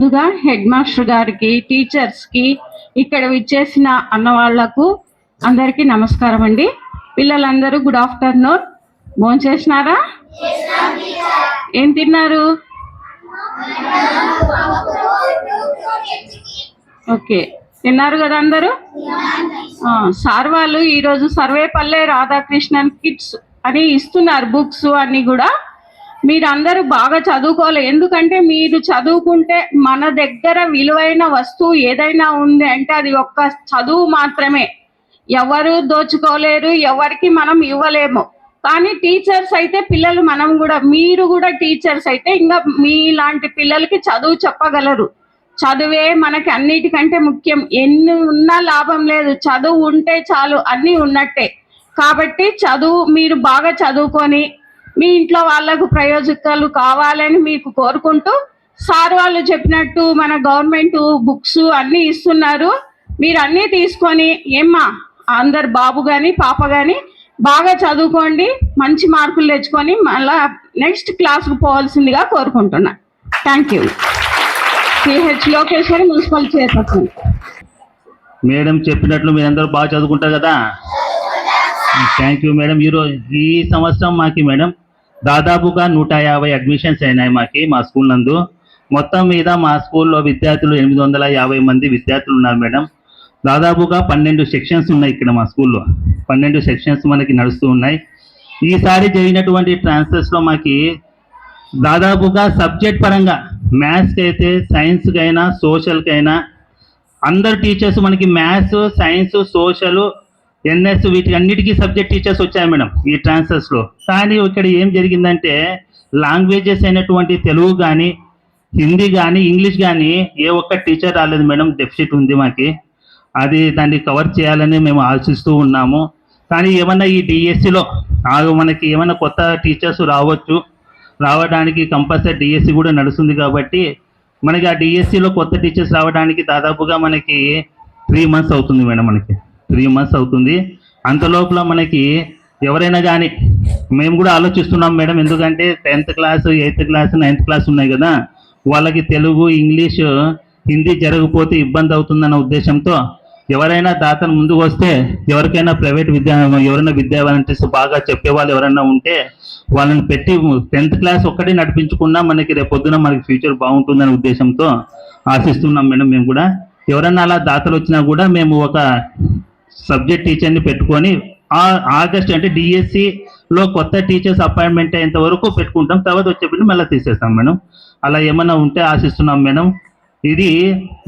ముందుగా head master గారికి టీచర్స్కి ఇక్కడ విచ్చేసిన అన్నవాళ్ళకు అందరికీ నమస్కారం అండి. పిల్లలందరూ గుడ్ ఆఫ్టర్నూన్ భోంచేసినారా? ఏం తిన్నారు? ఓకే. తిన్నారు కదా అందరూ? సార్ వాళ్ళు ఈరోజు సర్వేపల్లె రాధాకృష్ణన్ కిట్స్ అని ఇస్తున్నారు బుక్స్ అన్ని కూడా. మీరందరూ బాగా చదువుకోవాలి. ఎందుకంటే మీరు చదువుకుంటే మన దగ్గర విలువైన వస్తువు ఏదైనా ఉంది అంటే అది ఒక్క చదువు మాత్రమే. ఎవరు దోచుకోలేరు ఎవరికి మనం ఇవ్వలేము. కానీ టీచర్స్ అయితే పిల్లలు మనం కూడా మీరు కూడా టీచర్స్ అయితే ఇంకా మీలాంటి పిల్లలకి చదువు చెప్పగలరు. చదువే మనకి అన్నిటికంటే ముఖ్యం. ఎన్ని ఉన్నా లాభం లేదు. చదువు ఉంటే చాలు అన్నీ ఉన్నట్టే. కాబట్టి చదువు మీరు బాగా చదువుకొని మీ ఇంట్లో వాళ్ళకు ప్రయోజకాలు కావాలని మీకు కోరుకుంటూ సార్ వాళ్ళు చెప్పినట్టు మన గవర్నమెంట్ బుక్స్ అన్నీ ఇస్తున్నారు. మీరు అన్నీ తీసుకొని ఏమ్మా అందరు బాబు కానీ పాప కానీ బాగా చదువుకోండి మంచి మార్కులు తెచ్చుకొని మళ్ళా నెక్స్ట్ క్లాస్కి పోవాల్సిందిగా కోరుకుంటున్నా. Thank you CH Lokeshwari municipal chairperson. Madam చెప్పినట్లు మీరందరూ బాగా చదువుకుంటారు కదా? థ్యాంక్ యూ మేడం ఈరోజు ఈ సంవత్సరం మాకి మేడం దాదాపుగా నూట యాభై అడ్మిషన్స్ అయినాయి మాకి మా స్కూల్ నందు. మొత్తం మీద మా స్కూల్లో విద్యార్థులు ఎనిమిది వందల యాభై మంది విద్యార్థులు ఉన్నారు మేడం దాదాపుగా పన్నెండు సెక్షన్స్ ఉన్నాయి ఇక్కడ మా స్కూల్లో పన్నెండు సెక్షన్స్ మనకి నడుస్తూ ఉన్నాయి. ఈసారి జరిగినటువంటి ట్రాన్స్ఫర్స్లో మాకి దాదాపుగా సబ్జెక్ట్ పరంగా మ్యాథ్స్కి అయితే సైన్స్కి అయినా సోషల్కి అయినా అందరు టీచర్స్ మనకి మ్యాథ్స్ సైన్స్ సోషల్ ఎన్ఎస్ వీటి అన్నిటికీ సబ్జెక్ట్ టీచర్స్ వచ్చాయి మేడం ఈ ట్రాన్స్ఫర్స్లో కానీ ఇక్కడ ఏం జరిగిందంటే లాంగ్వేజెస్ అయినటువంటి తెలుగు కానీ హిందీ కానీ ఇంగ్లీష్ కానీ ఏ ఒక్క టీచర్ రాలేదు మేడం డెఫిసిట్ ఉంది మాకి. అది దాన్ని కవర్ చేయాలని మేము ఆలోచిస్తూ ఉన్నాము. కానీ ఏమన్నా ఈ డిఎస్సిలో మనకి ఏమైనా కొత్త టీచర్స్ రావచ్చు. రావడానికి కంపల్సరీ డిఎస్సి కూడా నడుస్తుంది కాబట్టి మనకి ఆ డిఎస్సిలో కొత్త టీచర్స్ రావడానికి దాదాపుగా మనకి త్రీ మంత్స్ అవుతుంది మేడం మనకి. త్రీ మంత్స్ అవుతుంది. అంత లోపల మనకి ఎవరైనా కానీ మేము కూడా ఆలోచిస్తున్నాం మేడం ఎందుకంటే tenth class eighth class ninth class ఉన్నాయి కదా. వాళ్ళకి తెలుగు ఇంగ్లీష్ హిందీ జరగకపోతే ఇబ్బంది అవుతుందన్న ఉద్దేశంతో ఎవరైనా దాతను ముందుకు వస్తే ఎవరికైనా ప్రైవేట్ విద్యా ఎవరైనా విద్యా వాలంటీర్స్ బాగా చెప్పే వాళ్ళు ఎవరైనా ఉంటే వాళ్ళని పెట్టి టెన్త్ క్లాస్ ఒక్కటి నడిపించుకున్నా మనకి రేపు పొద్దున మనకి ఫ్యూచర్ బాగుంటుందనే ఉద్దేశంతో ఆశిస్తున్నాం మేడం మేము కూడా. ఎవరైనా అలా దాతలు వచ్చినా కూడా మేము ఒక సబ్జెక్ట్ టీచర్ని పెట్టుకొని ఆగస్ట్ అంటే డిఎస్సి లో కొత్త టీచర్స్ అపాయింట్మెంట్ అయ్యేంత వరకు పెట్టుకుంటాం. తర్వాత వచ్చేప్పుడు మళ్ళీ తీసేస్తాం మేడం. అలా ఏమైనా ఉంటే ఆశిస్తున్నాం మేడం. ఇది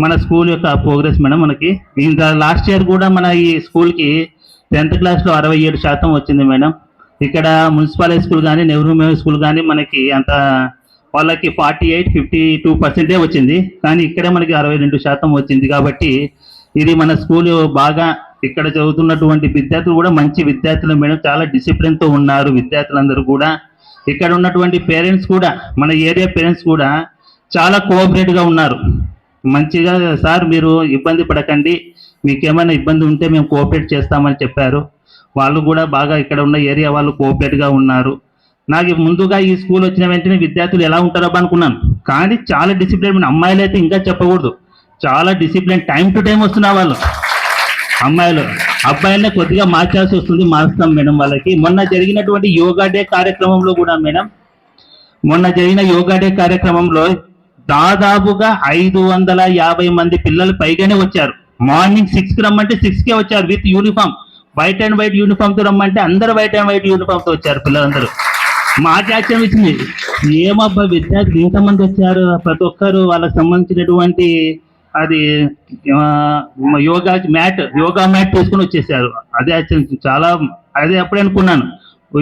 మన స్కూల్ యొక్క ప్రోగ్రెస్ మేడం మనకి. ఇంకా లాస్ట్ ఇయర్ కూడా మన ఈ స్కూల్కి టెన్త్ క్లాస్లో అరవై ఏడు శాతం వచ్చింది మేడం. ఇక్కడ మున్సిపల్ స్కూల్ కానీ నెహ్రూ మెమోరియల్ స్కూల్ కానీ మనకి అంత వాళ్ళకి ఫార్టీ ఎయిట్ ఫిఫ్టీ టూ పర్సెంటే వచ్చింది. కానీ ఇక్కడే మనకి అరవై రెండు శాతం వచ్చింది. కాబట్టి ఇది మన స్కూల్ బాగా ఇక్కడ చదువుతున్నటువంటి విద్యార్థులు కూడా మంచి విద్యార్థులు. మేడం చాలా డిసిప్లిన్తో ఉన్నారు విద్యార్థులందరూ కూడా. ఇక్కడ ఉన్నటువంటి పేరెంట్స్ కూడా మన ఏరియా పేరెంట్స్ కూడా చాలా కోఆపరేట్గా ఉన్నారు. మంచిగా సార్ మీరు ఇబ్బంది పడకండి. మీకేమైనా ఇబ్బంది ఉంటే మేము కోఆపరేట్ చేస్తామని చెప్పారు. వాళ్ళు కూడా బాగా ఇక్కడ ఉన్న ఏరియా వాళ్ళు కోఆపరేట్గా ఉన్నారు. నాకు ముందుగా ఈ స్కూల్ వచ్చిన వెంటనే విద్యార్థులు ఎలా ఉంటారో అనుకున్నాను. కానీ చాలా డిసిప్లిన్ అమ్మాయిలు అయితే ఇంకా చెప్పకూడదు. చాలా డిసిప్లిన్ టైం టు టైం వస్తున్నారు వాళ్ళు. అమ్మాయిలు. అబ్బాయిలనే కొద్దిగా మార్చాల్సి వస్తుంది మారుస్తాం మేడం వాళ్ళకి. మొన్న జరిగినటువంటి యోగా డే కార్యక్రమంలో కూడా మేడం మొన్న జరిగిన యోగా డే కార్యక్రమంలో దాదాపుగా ఐదు వందల యాభై మంది పిల్లలు పైగానే వచ్చారు. మార్నింగ్ సిక్స్కి రమ్మంటే సిక్స్ కే వచ్చారు with uniform. White and white యూనిఫామ్తో రమ్మంటే అందరూ వైట్ అండ్ వైట్ యూనిఫామ్తో వచ్చారు పిల్లలందరూ. మాకు ఆశ్చర్యం ఇచ్చింది ఏమబ్బా విద్యార్థులు ఇంతమంది వచ్చారు? ప్రతి ఒక్కరు వాళ్ళకి సంబంధించినటువంటి అది యోగా మ్యాట్ యోగా మ్యాట్ వేసుకుని వచ్చేసారు. అదే చాలా అదే అప్పుడే అనుకున్నాను.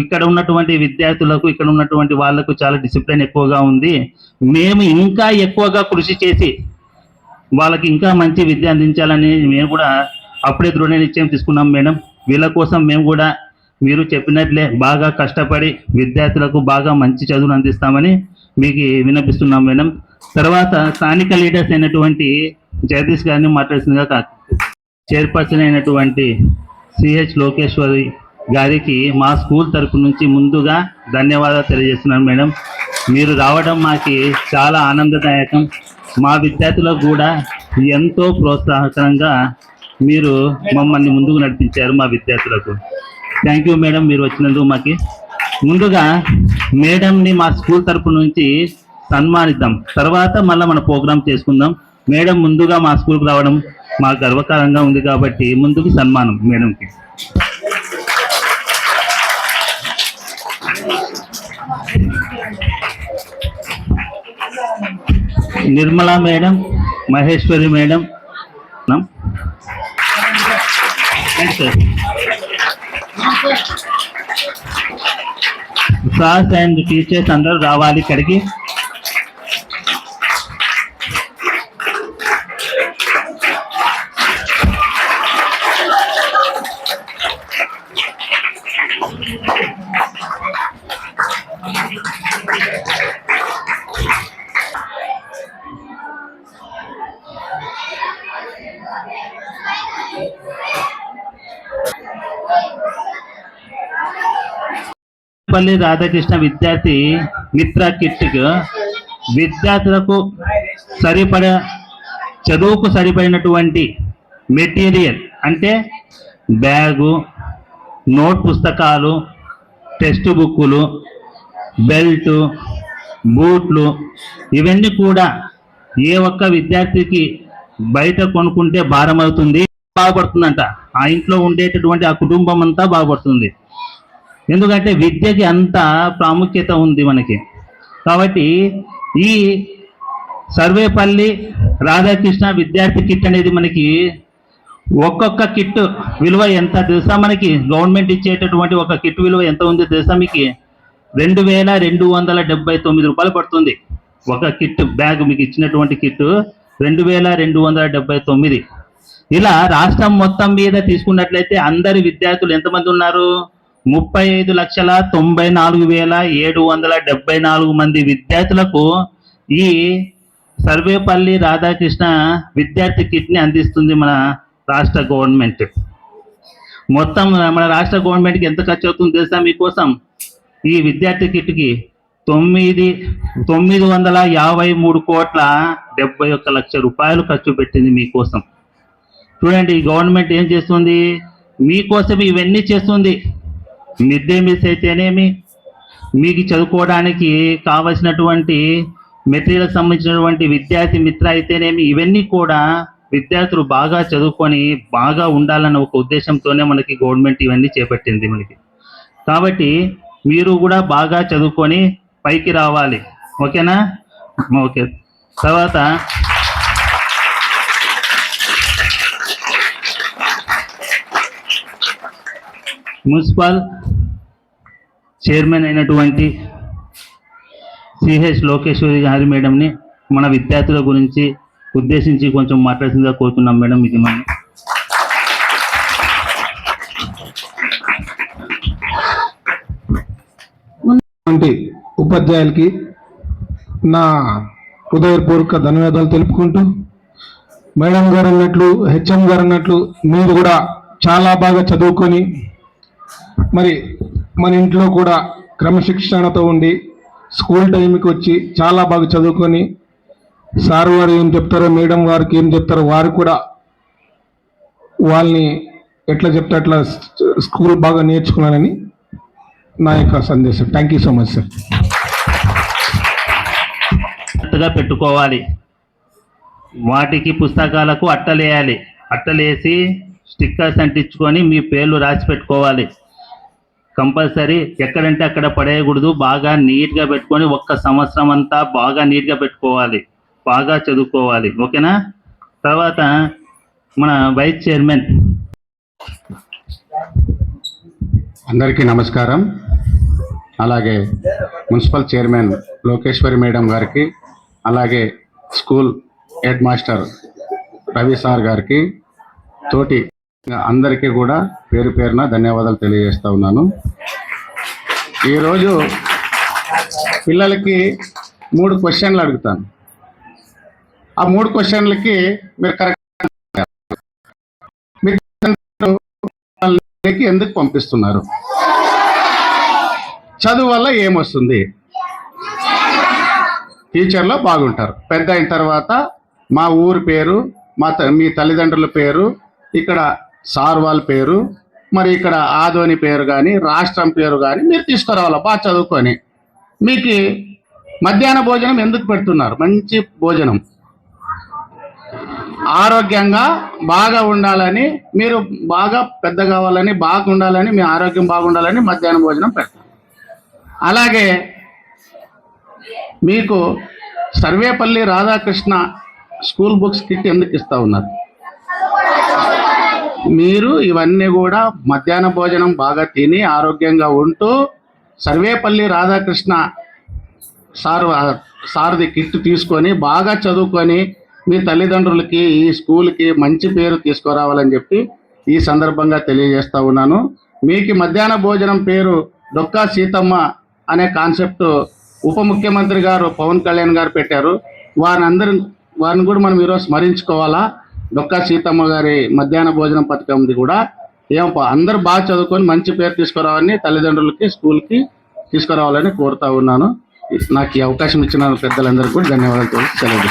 ఇక్కడ ఉన్నటువంటి విద్యార్థులకు ఇక్కడ ఉన్నటువంటి వాళ్ళకు చాలా డిసిప్లిన్ ఎక్కువగా ఉంది. మేము ఇంకా ఎక్కువగా కృషి చేసి వాళ్ళకి ఇంకా మంచి విద్య అందించాలని మేము కూడా అప్పుడే దృఢ నిశ్చయం తీసుకున్నాం మేడం. వీళ్ళ కోసం మేము కూడా మీరు చెప్పినట్లే బాగా కష్టపడి విద్యార్థులకు బాగా మంచి చదువును అందిస్తామని మీకు విన్నపిస్తున్నాం మేడం. తర్వాత స్థానిక లీడర్స్ అయినటువంటి జగదీష్ గారిని మాట్లాడుతుందిగా కాదు. చైర్పర్సన్ అయినటువంటి సిహెచ్ లోకేశ్వరి గారికి మా స్కూల్ తరపు నుంచి ముందుగా ధన్యవాదాలు తెలియజేస్తున్నాను మేడం. మీరు రావడం మాకు చాలా ఆనందదాయకం. మా విద్యార్థులకు కూడా ఎంతో ప్రోత్సాహకరంగా మీరు మమ్మల్ని ముందుకు నడిపించారు మా విద్యార్థులకు. థ్యాంక్ యూ మేడం మీరు వచ్చినందుకు మాకి. ముందుగా మేడంని మా స్కూల్ తరపు నుంచి సన్మానిద్దాం. తర్వాత మళ్ళీ మన ప్రోగ్రామ్ చేసుకుందాం. మేడం ముందుగా మా స్కూల్కి రావడం మాకు గర్వకారంగా ఉంది కాబట్టి ముందుకు సన్మానం మేడంకి. Nirmala madam Maheshwari madam sir. And teachers అందరూ రావాలి ఇక్కడికి. పల్లి రాధాకృష్ణ విద్యార్థి మిత్ర కిట్ విద్యార్థులకు సరిపడ చదువుకు సరిపడినటువంటి మెటీరియల్ అంటే బ్యాగు నోట్ పుస్తకాలు టెక్స్ట్ బుక్కులు బెల్ట్ బూట్లు ఇవన్నీ కూడా ఏ ఒక్క విద్యార్థికి బయట కొనుక్కుంటే భారం అవుతుంది బాగుపడుతుందంట. ఆ ఇంట్లో ఉండేటటువంటి ఆ కుటుంబం అంతా బాగుపడుతుంది. ఎందుకంటే విద్యకి అంత ప్రాముఖ్యత ఉంది మనకి. కాబట్టి ఈ సర్వేపల్లి రాధాకృష్ణ విద్యార్థి కిట్ అనేది మనకి ఒక్కొక్క కిట్ విలువ ఎంత తెలుసా మనకి? గవర్నమెంట్ ఇచ్చేటటువంటి ఒక కిట్ విలువ ఎంత ఉంది తెలుసా మీకు? రెండు వేల రెండు వందల డెబ్బై తొమ్మిది రూపాయలు పడుతుంది. ఒక కిట్ బ్యాగ్ మీకు ఇచ్చినటువంటి కిట్ రెండు వేల రెండు వందల డెబ్బై తొమ్మిది. ఇలా రాష్ట్రం మొత్తం మీద తీసుకున్నట్లయితే అందరి విద్యార్థులు ఎంతమంది ఉన్నారు? ముప్పై ఐదు లక్షల తొంభై నాలుగు వేల ఏడు వందల డెబ్బై నాలుగు మంది విద్యార్థులకు ఈ సర్వేపల్లి రాధాకృష్ణ విద్యార్థి కిట్ని అందిస్తుంది మన రాష్ట్ర గవర్నమెంట్. మొత్తం మన రాష్ట్ర గవర్నమెంట్కి ఎంత ఖర్చు అవుతుంది తెలుసా మీకోసం? ఈ విద్యార్థి కిట్కి తొమ్మిది తొమ్మిది వందల యాభై మూడు కోట్ల డెబ్బై ఒక్క లక్ష రూపాయలు ఖర్చు పెట్టింది మీకోసం. చూడండి ఈ గవర్నమెంట్ ఏం చేస్తుంది? మీకోసం ఇవన్నీ చేస్తుంది. మిడ్ డే మీల్స్ అయితేనేమి మీకు చదువుకోవడానికి కావలసినటువంటి మెటీరియల్ సంబంధించినటువంటి విద్యార్థి మిత్ర అయితేనేమి? ఇవన్నీ కూడా విద్యార్థులు బాగా చదువుకొని బాగా ఉండాలన్న ఒక ఉద్దేశంతోనే మనకి గవర్నమెంట్ ఇవన్నీ చేపట్టింది మనకి. కాబట్టి మీరు కూడా బాగా చదువుకొని పైకి రావాలి. ఓకేనా? ఓకే. తర్వాత మున్సిపల్ చైర్మన్ అయినటువంటి సిహెచ్ లోకేశ్వరి గారి మేడంని మన విద్యార్థుల గురించి ఉద్దేశించి కొంచెం మాట్లాడుతుందిగా కోరుతున్నాం మేడం ఇది మనం. వంటి ఉపాధ్యాయులకి నా హృదయపూర్వక ధన్యవాదాలు తెలుపుకుంటూ మేడం గారు అన్నట్లు హెచ్ఎం గారు అన్నట్లు మీరు కూడా చాలా బాగా చదువుకొని మరి మన ఇంట్లో కూడా క్రమశిక్షణతో ఉండి స్కూల్ టైంకి వచ్చి చాలా బాగా చదువుకొని సార్ వారు ఏం చెప్తారో మేడం వారికి ఏం చెప్తారో వారు కూడా వాళ్ళని ఎట్లా చెప్తే అట్లా స్కూల్ బాగా నేర్చుకున్నానని నా యొక్క సందేశం. Thank you so much sir అట్టగా పెట్టుకోవాలి. వాటికి పుస్తకాలకు అట్టలేయాలి. అట్టలేసి స్టిక్కర్స్ అంటించుకొని మీ పేర్లు రాసి పెట్టుకోవాలి. కంపల్సరీ ఎక్కడంటే అక్కడ పడేయకూడదు. బాగా నీట్గా పెట్టుకొని ఒక్క సంవత్సరం అంతా బాగా నీట్గా పెట్టుకోవాలి. బాగా చదువుకోవాలి. ఓకేనా? తర్వాత మన వైస్ చైర్మన్. అందరికీ నమస్కారం. అలాగే మున్సిపల్ చైర్మన్ లోకేశ్వరి మేడం గారికి అలాగే school head master Ravi sir గారికి తోటి అందరికీ కూడా పేరు పేరున ధన్యవాదాలు తెలియజేస్తా ఉన్నాను. ఈరోజు పిల్లలకి మూడు క్వశ్చన్లు అడుగుతాను. ఆ మూడు క్వశ్చన్లకి మీరు కరెక్ట్ మీరు ఎందుకు పంపిస్తున్నారు? చదువు వల్ల ఏమొస్తుంది? ఫ్యూచర్లో బాగుంటారు. పెద్ద అయిన తర్వాత మా ఊరి పేరు మా త- మీ తల్లిదండ్రుల పేరు ఇక్కడ సార్ వాళ్ళ పేరు మరి ఇక్కడ ఆదోని పేరు కానీ రాష్ట్రం పేరు కానీ మీరు తీసుకురావాలి? బాగా చదువుకొని. మీకు మధ్యాహ్న భోజనం ఎందుకు పెడుతున్నారు? మంచి భోజనం. ఆరోగ్యంగా బాగా ఉండాలని మీరు బాగా పెద్ద కావాలని బాగా ఉండాలని మీ ఆరోగ్యం బాగుండాలని మధ్యాహ్న భోజనం పెడతారు. అలాగే మీకు Sarvepalli Radhakrishna school books kit ఎందుకు ఇస్తా ఉన్నారు? మీరు ఇవన్నీ కూడా మధ్యాహ్న భోజనం బాగా తిని ఆరోగ్యంగా ఉంటూ సర్వేపల్లి రాధాకృష్ణ సార్ సార్ది కిట్ తీసుకొని బాగా చదువుకొని మీ తల్లిదండ్రులకి ఈ స్కూల్కి మంచి పేరు తీసుకురావాలని చెప్పి ఈ సందర్భంగా తెలియజేస్తా ఉన్నాను. మీకు మధ్యాహ్న భోజనం పేరు డొక్కా సీతమ్మ అనే కాన్సెప్ట్ ఉప ముఖ్యమంత్రి గారు పవన్ కళ్యాణ్ గారు పెట్టారు. వారిని అందరి వారిని కూడా మనం ఈరోజు స్మరించుకోవాలా? డొక్కా సీతమ్మ గారి మధ్యాహ్న భోజనం పథకంది కూడా. ఏమో అందరూ బాగా చదువుకొని మంచి పేరు తీసుకురావాలని తల్లిదండ్రులకి స్కూల్కి తీసుకురావాలని కోరుతా ఉన్నాను. నాకు ఈ అవకాశం ఇచ్చిన పెద్దలందరికీ కూడా ధన్యవాదాలు సెలవు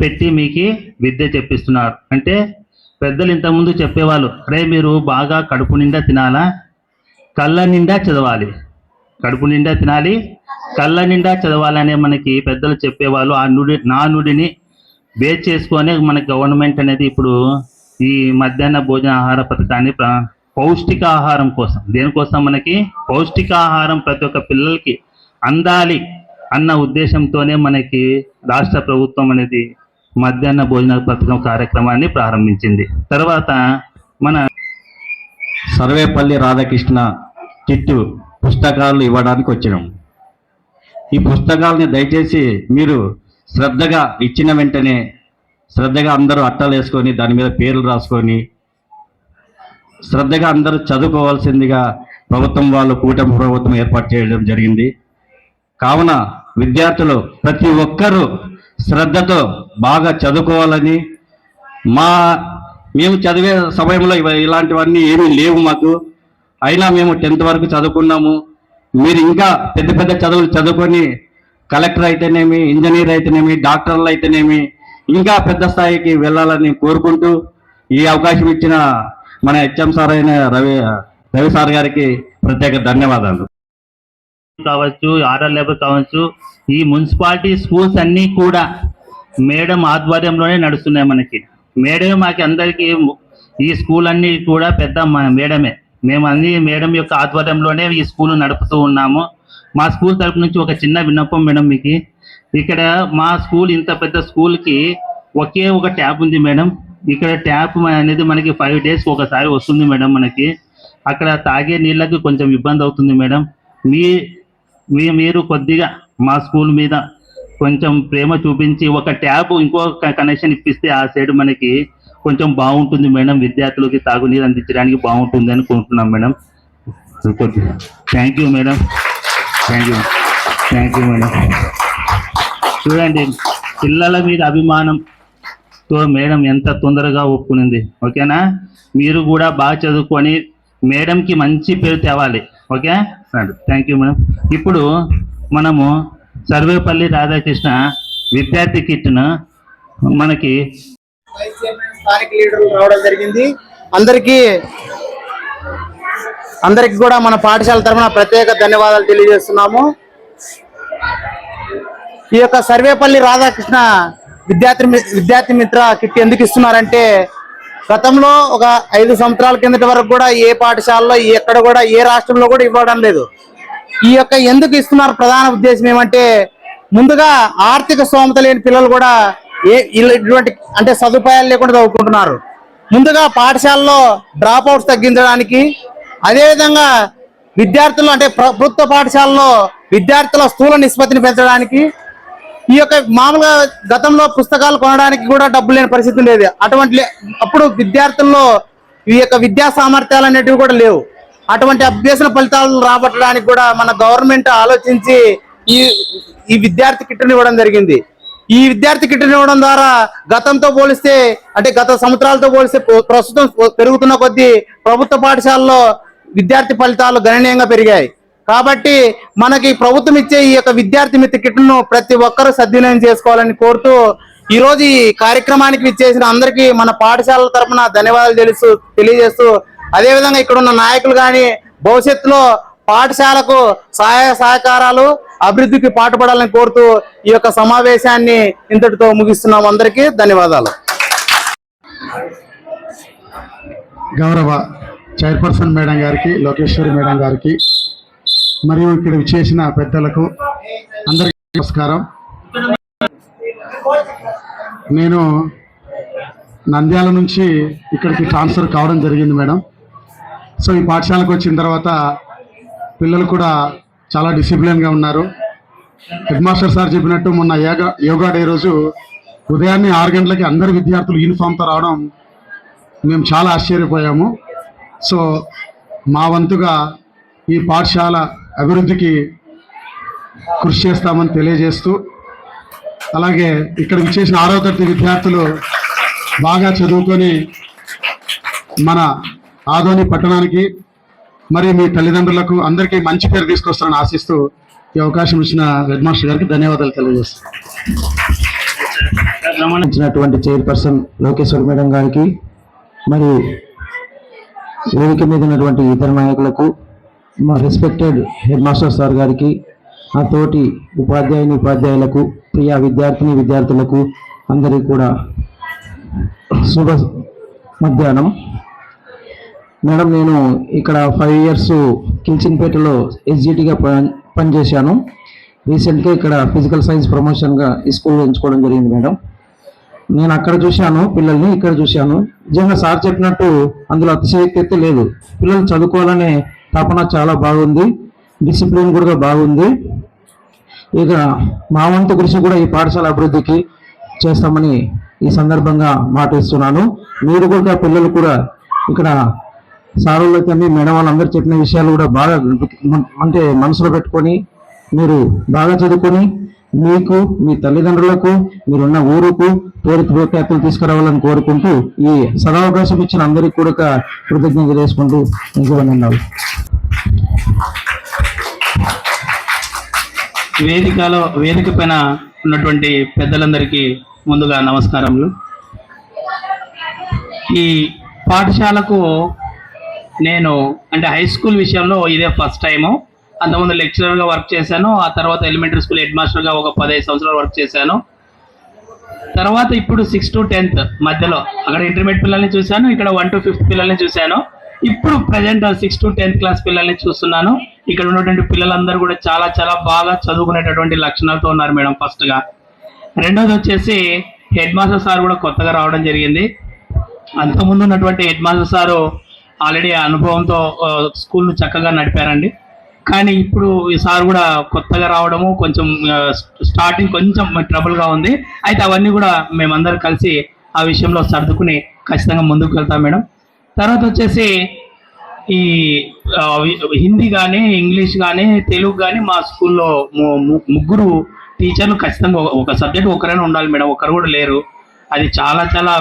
పెట్టి మీకు విద్య చెప్పిస్తున్నారు. అంటే పెద్దలు ఇంతకుముందు చెప్పేవాళ్ళు అరే మీరు బాగా కడుపు నిండా తినాలా? కళ్ళ నిండా చదవాలి. కడుపు నిండా తినాలి. కళ్ళ నిండా చదవాలనే మనకి పెద్దలు చెప్పేవాళ్ళు ఆ నుడి నా నుడిని బేస్ చేసుకొని మన గవర్నమెంట్ అనేది ఇప్పుడు ఈ మధ్యాహ్న భోజన ఆహార పథకాన్ని పౌష్టికాహారం కోసం. దేనికోసం మనకి? పౌష్టికాహారం ప్రతి ఒక్క పిల్లలకి అందాలి అన్న ఉద్దేశంతోనే మనకి రాష్ట్ర ప్రభుత్వం అనేది మధ్యాహ్న భోజన పథకం కార్యక్రమాన్ని ప్రారంభించింది. తర్వాత మన సర్వేపల్లి రాధాకృష్ణ కిట్టు పుస్తకాలు ఇవ్వడానికి వచ్చినాం. ఈ పుస్తకాలని దయచేసి మీరు శ్రద్ధగా ఇచ్చిన వెంటనే శ్రద్ధగా అందరూ అట్టలు వేసుకొని దాని మీద పేర్లు రాసుకొని శ్రద్ధగా అందరూ చదువుకోవాల్సిందిగా ప్రభుత్వం వాళ్ళు కూటమి ప్రభుత్వం ఏర్పాటు చేయడం జరిగింది. కావున విద్యార్థులు ప్రతి ఒక్కరూ శ్రద్ధతో బాగా చదువుకోవాలని మా మేము చదివే సమయంలో ఇలాంటివన్నీ ఏమీ లేవు మాకు. అయినా మేము టెన్త్ వరకు చదువుకున్నాము. మీరు ఇంకా పెద్ద పెద్ద చదువులు చదువుకొని కలెక్టర్ అయితేనేమి ఇంజనీర్ అయితేనేమి డాక్టర్లు అయితేనేమి ఇంకా పెద్ద స్థాయికి వెళ్ళాలని కోరుకుంటూ ఈ అవకాశం ఇచ్చిన మన హెచ్ఎం సార్ అయిన రవి రవి సార్ గారికి ప్రత్యేక ధన్యవాదాలు. కావచ్చు ఆర్ఆర్ లేబర్ కావచ్చు ఈ మున్సిపాలిటీ స్కూల్స్ అన్నీ కూడా మేడం ఆధ్వర్యంలోనే నడుస్తున్నాయి మనకి. మేడమే మాకు అందరికీ ఈ స్కూల్ అన్నీ కూడా పెద్ద మా- మేడమే. మేము అన్ని మేడం యొక్క ఆధ్వర్యంలోనే ఈ స్కూల్ నడుపుతూ ఉన్నాము. మా స్కూల్ తరపు నుంచి ఒక చిన్న విన్నపం మేడం మీకు. ఇక్కడ మా స్కూల్ ఇంత పెద్ద స్కూల్కి ఒకే ఒక ట్యాప్ ఉంది మేడం. ఇక్కడ ట్యాప్ అనేది మనకి ఫైవ్ డేస్ ఒకసారి వస్తుంది మేడం మనకి. అక్కడ తాగే నీళ్ళకి కొంచెం ఇబ్బంది అవుతుంది మేడం. మీ మీ మీరు కొద్దిగా మా స్కూల్ మీద కొంచెం ప్రేమ చూపించి ఒక ట్యాప్ ఇంకో కనెక్షన్ ఇప్పిస్తే ఆ సైడ్ మనకి కొంచెం బాగుంటుంది మేడం. విద్యార్థులకి తాగునీరు అందించడానికి బాగుంటుంది అనుకుంటున్నాం madam. Thank you madam. Thank you thank you madam చూడండి పిల్లల మీద అభిమానంతో మేడం ఎంత తొందరగా ఒప్పుకునింది ఓకేనా? మీరు కూడా బాగా చదువుకొని మేడంకి మంచి పేరు తేవాలి. ఓకే? థ్యాంక్ యూ మేడం ఇప్పుడు మనము సర్వేపల్లి రాధాకృష్ణ విద్యార్థి కిట్ను మనకి వైస్ చైర్మన్ స్థానిక లీడర్లు రావడం జరిగింది. అందరికీ అందరికి కూడా మన పాఠశాల తరఫున ప్రత్యేక ధన్యవాదాలు తెలియజేస్తున్నాము. ఈ యొక్క సర్వేపల్లి రాధాకృష్ణ విద్యార్థి విద్యార్థి మిత్ర కిట్ ఎందుకు ఇస్తున్నారంటే గతంలో ఒక ఐదు సంవత్సరాల కిందటి వరకు కూడా ఏ పాఠశాలలో ఎక్కడ కూడా ఏ రాష్ట్రంలో కూడా ఇవ్వడం లేదు. ఈ యొక్క ఎందుకు ఇస్తున్నారు ప్రధాన ఉద్దేశం ఏమంటే ముందుగా ఆర్థిక స్తోమత లేని పిల్లలు కూడా ఏ ఇలా- ఇటువంటి అంటే సదుపాయాలు లేకుండా చదువుకుంటున్నారు. ముందుగా పాఠశాలలో డ్రాప్ అవుట్స్ తగ్గించడానికి అదేవిధంగా విద్యార్థులు అంటే ప్రభుత్వ పాఠశాలలో విద్యార్థుల స్థూల నిష్పత్తిని పెంచడానికి ఈ యొక్క మామూలుగా గతంలో పుస్తకాలు కొనడానికి కూడా డబ్బు లేని పరిస్థితి ఉండేది. అటువంటి అప్పుడు విద్యార్థుల్లో ఈ యొక్క విద్యా సామర్థ్యాలు అనేటివి కూడా లేవు. అటువంటి అభ్యసన ఫలితాలు రాబట్టడానికి కూడా మన గవర్నమెంట్ ఆలోచించి ఈ ఈ విద్యార్థి కిట్టుని ఇవ్వడం జరిగింది. ఈ విద్యార్థి కిట్టుని ఇవ్వడం ద్వారా గతంతో పోలిస్తే అంటే గత సంవత్సరాలతో పోలిస్తే ప్రస్తుతం పెరుగుతున్న కొద్దీ ప్రభుత్వ పాఠశాలలో విద్యార్థి ఫలితాలు గణనీయంగా పెరిగాయి. కాబట్టి మనకి ప్రభుత్వం ఇచ్చే ఈ యొక్క విద్యార్థి మిత్ర కిట్ను ప్రతి ఒక్కరూ సద్వినియోగం చేసుకోవాలని కోరుతూ ఈరోజు ఈ కార్యక్రమానికి విచ్చేసిన అందరికీ మన పాఠశాలల తరపున ధన్యవాదాలు తెలుసు తెలియజేస్తూ అదేవిధంగా ఇక్కడ ఉన్న నాయకులు కానీ భవిష్యత్తులో పాఠశాలకు సహాయ సహకారాలు అభివృద్ధికి పాటుపడాలని కోరుతూ ఈ యొక్క సమావేశాన్ని ఇంతటితో ముగిస్తున్నాం అందరికీ. ధన్యవాదాలు. గౌరవ చైర్పర్సన్ మేడం గారికి లోకేశ్వరి మేడం గారికి మరియు ఇక్కడ విచ్చేసిన పెద్దలకు అందరికీ నమస్కారం. నేను నంద్యాల నుంచి ఇక్కడికి ట్రాన్స్ఫర్ కావడం జరిగింది మేడం. సో ఈ పాఠశాలకు వచ్చిన తర్వాత పిల్లలు కూడా చాలా డిసిప్లిన్గా ఉన్నారు. హెడ్ మాస్టర్ సార్ చెప్పినట్టు మొన్న యోగా యోగా డే రోజు ఉదయాన్నే ఆరు గంటలకి అందరు విద్యార్థులు యూనిఫామ్తో రావడం మేము చాలా ఆశ్చర్యపోయాము. సో మా వంతుగా ఈ పాఠశాల అభివృద్ధికి కృషి చేస్తామని తెలియజేస్తూ అలాగే ఇక్కడ విచ్చేసిన ఆరో తరగతి విద్యార్థులు బాగా చదువుకొని మన ఆదోని పట్టణానికి మరి మీ తల్లిదండ్రులకు అందరికీ మంచి పేరు తీసుకొస్తారని ఆశిస్తూ ఈ అవకాశం ఇచ్చిన హెడ్ మాస్టర్ గారికి ధన్యవాదాలు తెలియజేస్తాను. ఇచ్చినటువంటి చైర్పర్సన్ లోకేశ్వర్ మేడం గారికి మరి వేదిక మీద ఉన్నటువంటి ఇతర నాయకులకు మా రెస్పెక్టెడ్ హెడ్ మాస్టర్ సార్ గారికి ఆ తోటి ఉపాధ్యాయుని ఉపాధ్యాయులకు ప్రియ విద్యార్థిని విద్యార్థులకు అందరికీ కూడా శుభ మధ్యాహ్నం. మేడం నేను ఇక్కడ ఫైవ్ ఇయర్స్ కిల్చిన్పేటలో ఎస్జిటిగా పనిచేశాను. రీసెంట్గా ఇక్కడ ఫిజికల్ సైన్స్ ప్రమోషన్గా ఈ స్కూల్లో ఎంచుకోవడం జరిగింది మేడం. నేను అక్కడ చూశాను పిల్లల్ని ఇక్కడ చూశాను. నిజంగా సార్ చెప్పినట్టు అందులో అతిశయక్తి అయితే లేదు. పిల్లలు చదువుకోవాలనే తపన చాలా బాగుంది. డిసిప్లిన్ కూడా బాగుంది. ఇక మా వంతు కృషి కూడా ఈ పాఠశాల అభివృద్ధికి చేస్తామని ఈ సందర్భంగా మాట ఇస్తున్నాను. మీరు కూడా పిల్లలు కూడా ఇక్కడ సారులు అయితే మేడం వాళ్ళందరూ చెప్పిన విషయాలు కూడా బాగా అంటే మనసులో పెట్టుకొని మీరు బాగా చదువుకొని మీకు మీ తల్లిదండ్రులకు మీరున్న ఊరుకు పేరు ప్రఖ్యాతులు తీసుకురావాలని కోరుకుంటూ ఈ సదావకాశం ఇచ్చిన అందరికీ కూడా కృతజ్ఞత చేసుకుంటూ ఇంకొక వేదికలో వేదిక పైన ఉన్నటువంటి పెద్దలందరికీ ముందుగా నమస్కారములు. ఈ పాఠశాలకు నేను అంటే హై స్కూల్ విషయంలో ఇదే ఫస్ట్ టైము. అంతకుముందు లెక్చరర్గా వర్క్ చేశాను. ఆ తర్వాత ఎలిమెంటరీ స్కూల్ హెడ్ మాస్టర్గా ఒక పదహైదు సంవత్సరాలు వర్క్ చేశాను. తర్వాత ఇప్పుడు సిక్స్ టు టెన్త్ మధ్యలో అక్కడ ఇంటర్మీడియట్ పిల్లల్ని చూశాను. ఇక్కడ వన్ టు ఫిఫ్త్ పిల్లల్ని చూశాను. ఇప్పుడు present six to tenth class పిల్లల్ని చూస్తున్నాను. ఇక్కడ ఉన్నటువంటి పిల్లలందరూ కూడా చాలా చాలా బాగా చదువుకునేటటువంటి లక్షణాలతో ఉన్నారు మేడం ఫస్ట్గా. రెండోది వచ్చేసి హెడ్ మాస్టర్ సార్ కూడా కొత్తగా రావడం జరిగింది. అంతకుముందు ఉన్నటువంటి హెడ్ మాస్టర్ సారు ఆల్రెడీ అనుభవంతో స్కూల్ను చక్కగా నడిపారండి. కానీ ఇప్పుడు ఈ సార్ కూడా కొత్తగా రావడము కొంచెం స్టార్టింగ్ కొంచెం ట్రబుల్గా ఉంది. అయితే అవన్నీ కూడా మేమందరం కలిసి ఆ విషయంలో సర్దుకుని ఖచ్చితంగా ముందుకు వెళ్తాం మేడం. తర్వాత వచ్చేసి ఈ హిందీ కానీ ఇంగ్లీష్ కానీ తెలుగు కానీ మా స్కూల్లో ముగ్గురు టీచర్లు ఖచ్చితంగా ఒక- ఒక సబ్జెక్ట్ ఒకరైనా ఉండాలి మేడం. ఒకరు కూడా లేరు. అది చాలా చాలా